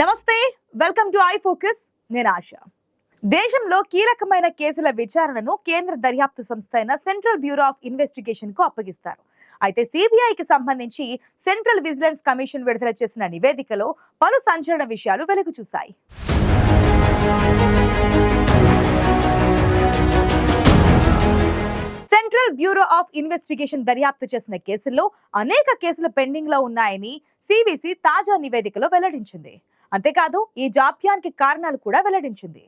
నమస్తే welcome to focus. నేను ఆశ. దేశంలో కీలకమైన కేసుల విచారణను కేంద్ర దర్యాప్తు సంస్థ అయిన సెంట్రల్ బ్యూరో ఆఫ్ ఇన్వెస్టిగేషన్కు అప్పగిస్తారు. అయితే సిబిఐకి సంబంధించి సెంట్రల్ విజిలెన్స్ కమిషన్ విడుదల చేసిన నివేదికలో పలు సంచలన విషయాలు వెలుగు చూశాయి. సెంట్రల్ బ్యూరో ఆఫ్ ఇన్వెస్టిగేషన్ దర్యాప్తు చేసిన కేసుల్లో అనేక కేసులు పెండింగ్లో ఉన్నాయని సిబిసి తాజా నివేదికలో వెల్లడించింది. అంతేకాదు ఈ జాప్యానికి కారణాలు కూడా వెల్లడించింది.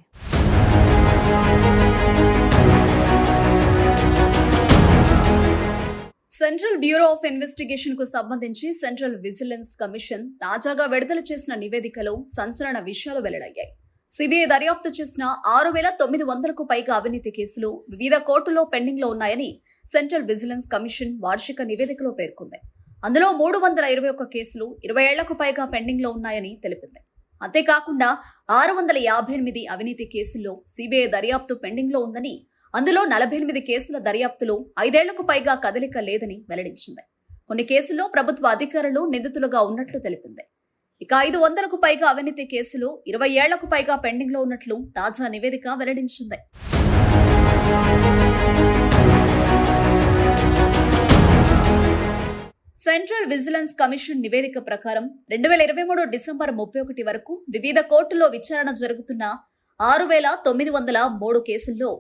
సెంట్రల్ బ్యూరో ఆఫ్ ఇన్వెస్టిగేషన్కు సంబంధించి సెంట్రల్ విజిలెన్స్ కమిషన్ తాజాగా విడుదల చేసిన నివేదికలో సంచలన విషయాలు వెల్లడయ్యాయి. సిబిఐ దర్యాప్తు చేసిన ఆరు వేల తొమ్మిది వందలకు పైగా అవినీతి కేసులు వివిధ కోర్టులో పెండింగ్లో ఉన్నాయని సెంట్రల్ విజిలెన్స్ కమిషన్ వార్షిక నివేదికలో పేర్కొంది. అందులో మూడు వందల ఇరవై ఒక్క కేసులు ఇరవై ఏళ్ళకు పైగా పెండింగ్లో ఉన్నాయని తెలిపింది. అంతేకాకుండా ఆరు వందల యాభై ఎనిమిది అవినీతి కేసుల్లో సిబిఐ దర్యాప్తు పెండింగ్లో ఉందని అందులో నలభై ఎనిమిది కేసుల దర్యాప్తులో ఐదేళ్ళకు పైగా కదలిక లేదని వెల్లడించింది. కొన్ని కేసుల్లో ప్రభుత్వ అధికారులు నిందితులుగా ఉన్నట్లు తెలిపింది. ఇక ఐదు వందలకు పైగా అవినీతి కేసులు ఇరవై ఏళ్ళకు పైగా పెండింగ్లో ఉన్నట్లు తాజా నివేదిక వెల్లడించింది. సెంట్రల్ విజిలెన్స్ కమిషన్ నివేదిక ప్రకారం రెండు వేల ఇరవై మూడు డిసెంబర్ ముప్పై ఒకటి వరకు వివిధ కోర్టుల్లో విచారణ జరుగుతున్న ఆరు వేల తొమ్మిది వందల మూడు కేసుల్లో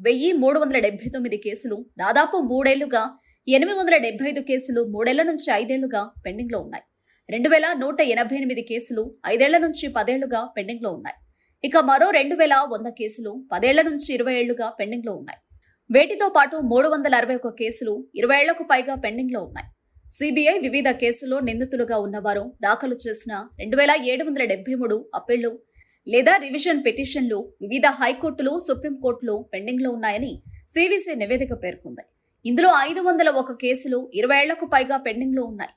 వెయ్యి మూడు వందల డెబ్బై తొమ్మిది కేసులు దాదాపు మూడేళ్ళుగా ఎనిమిది వందల డెబ్బై ఐదు కేసులు మూడేళ్ళ నుంచి ఐదేళ్ళుగా పెండింగ్లో ఉన్నాయి. రెండు వేల నూట ఎనభై ఎనిమిది కేసులు ఐదేళ్ళ నుంచి పదేళ్ళుగా పెండింగ్లో ఉన్నాయి. ఇక మరో రెండు వేల వంద కేసులు పదేళ్ళ నుంచి ఇరవై ఏళ్ళుగా పెండింగ్లో ఉన్నాయి. వేటితో పాటు మూడు వందల అరవై ఒక కేసులు ఇరవై ఏళ్ళకు పైగా పెండింగ్లో ఉన్నాయి. సిబిఐ వివిధ కేసుల్లో నిందితులుగా ఉన్నవారు దాఖలు చేసిన రెండు వేల ఏడు వందల డెబ్బై మూడు అప్పీళ్ళు లేదా రివిజన్ పిటిషన్లు వివిధ హైకోర్టులు సుప్రీంకోర్టులు పెండింగ్లో ఉన్నాయని సివిసి నివేదిక పేర్కొంది. ఇందులో ఐదు వందల ఒక కేసులు ఇరవై ఏళ్ళకు పైగా పెండింగ్లో ఉన్నాయి.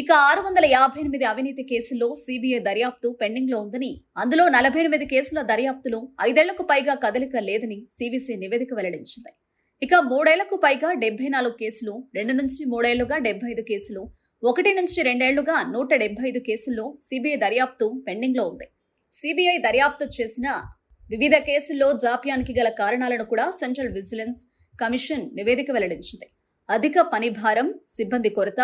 ఇక ఆరు వందల యాభై ఎనిమిది అవినీతి కేసుల్లో సిబిఐ దర్యాప్తు పెండింగ్లో ఉందని అందులో నలభై ఎనిమిది కేసుల దర్యాప్తులో ఐదేళ్ళకు పైగా కదలిక లేదని సిబిసి నివేదిక వెల్లడించింది. ఇక మూడేళ్ళకు పైగా డెబ్బై నాలుగు కేసులు రెండు నుంచి మూడేళ్ళుగా డెబ్బై ఐదు కేసులు ఒకటి నుంచి రెండేళ్ళుగా నూట డెబ్బై ఐదు కేసుల్లో సిబిఐ దర్యాప్తు పెండింగ్లో ఉంది. సిబిఐ దర్యాప్తు చేసిన వివిధ కేసుల్లో జాప్యానికి గల కారణాలను కూడా సెంట్రల్ విజిలెన్స్ కమిషన్ నివేదిక వెల్లడించింది. అధిక పని భారం సిబ్బంది కొరత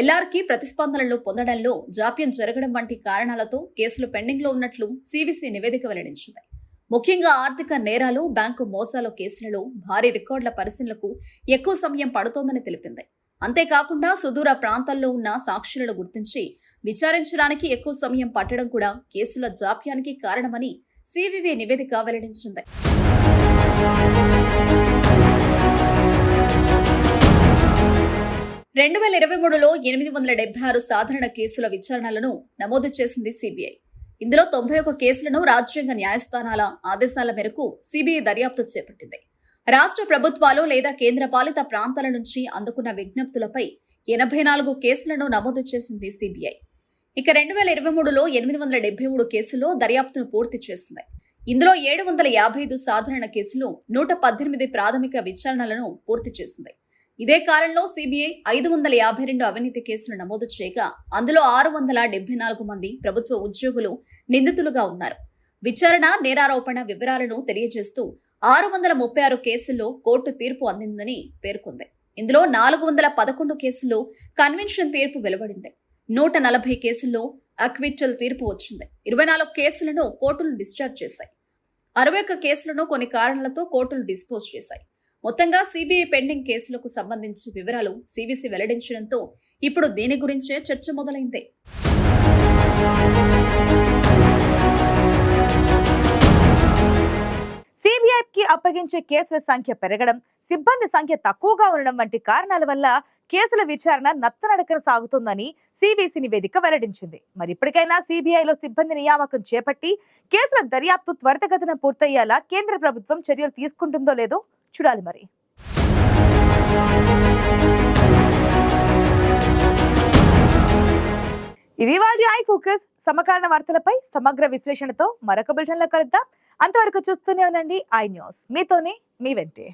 ఎల్ఆర్కి ప్రతిస్పందనలు పొందడంలో జాప్యం జరగడం వంటి కారణాలతో కేసులు పెండింగ్లో ఉన్నట్లు సివిసి నివేదిక వెల్లడించింది. ముఖ్యంగా ఆర్థిక నేరాలు బ్యాంకు మోసాల కేసులలో భారీ రికార్డుల పరిశీలనకు ఎక్కువ సమయం పడుతోందని తెలిపింది. అంతేకాకుండా సుదూర ప్రాంతాల్లో ఉన్న సాక్షులను గుర్తించి విచారించడానికి ఎక్కువ సమయం పట్టడం కూడా కేసుల జాప్యానికి కారణమని సివివి నివేదిక వెల్లడించింది. రెండు వేల ఇరవై మూడులో ఎనిమిది వందల డెబ్బై ఆరు సాధారణ కేసుల విచారణలను నమోదు చేసింది సిబిఐ. ఇందులో తొంభై ఒక్క కేసులను రాజ్యాంగ న్యాయస్థానాల ఆదేశాల మేరకు సిబిఐ దర్యాప్తు చేపట్టింది. రాష్ట్ర ప్రభుత్వాలు లేదా కేంద్రపాలిత ప్రాంతాల నుంచి అందుకున్న విజ్ఞప్తులపై ఎనభై నాలుగు కేసులను నమోదు చేసింది సిబిఐ. ఇక రెండు వేల ఇరవై మూడులో ఎనిమిది వందల డెబ్బై మూడు కేసుల్లో దర్యాప్తును పూర్తి చేసింది. ఇందులో ఏడు వందల యాభై ఐదు సాధారణ కేసులు నూట పద్దెనిమిది ప్రాథమిక విచారణలను పూర్తి చేసింది. ఇదే కాలంలో సిబిఐ ఐదు వందల యాభై రెండు అవినీతి కేసులు నమోదు చేయగా అందులో ఆరు వందల డెబ్బై నాలుగు మంది ప్రభుత్వ ఉద్యోగులు నిందితులుగా ఉన్నారు. విచారణ నేరారోపణ వివరాలను తెలియజేస్తూ ఆరు వందల ముప్పై ఆరు కేసుల్లో కోర్టు తీర్పు అందిందని పేర్కొంది. ఇందులో నాలుగు వందల పదకొండు కేసుల్లో కన్వెన్షన్ తీర్పు వెలువడింది. నూట నలభై కేసుల్లో అక్విటల్ తీర్పు వచ్చింది. ఇరవై నాలుగు కేసులను కోర్టులు డిశ్చార్జ్ చేశాయి. అరవై ఒక్క కేసులను కొన్ని కారణాలతో కోర్టులు డిస్పోజ్ చేశాయి. మొత్తంగా సిబిఐ పెండింగ్ కేసులకు సంబంధించి వివరాలు సిబిసి వెల్లడించడంతో ఇప్పుడు దీని గురించే చర్చ మొదలైంది. సిబిఐకి అప్పగించే కేసుల సంఖ్య పెరగడం సిబ్బంది సంఖ్య తక్కువగా ఉండడం వంటి కారణాల వల్ల కేసుల విచారణ నత్తనడకన సాగుతోందని సిబిసి నివేదిక వెల్లడించింది. మరి ఇప్పటికైనా సిబిఐలో సిబ్బంది నియామకం చేపట్టి కేసుల దర్యాప్తు త్వరితగతిన పూర్తయ్యేలా కేంద్ర ప్రభుత్వం చర్యలు తీసుకుంటుందో లేదో చూడాలి మరి. ఇది వాటి ఐ ఫోకస్. సమకాలీన వార్తలపై సమగ్ర విశ్లేషణతో మరొక బులెటిన్లో కలుద్దాం. అంతవరకు చూస్తూనే ఉండండి ఐ న్యూస్. మీతోనే మీ వెంటే.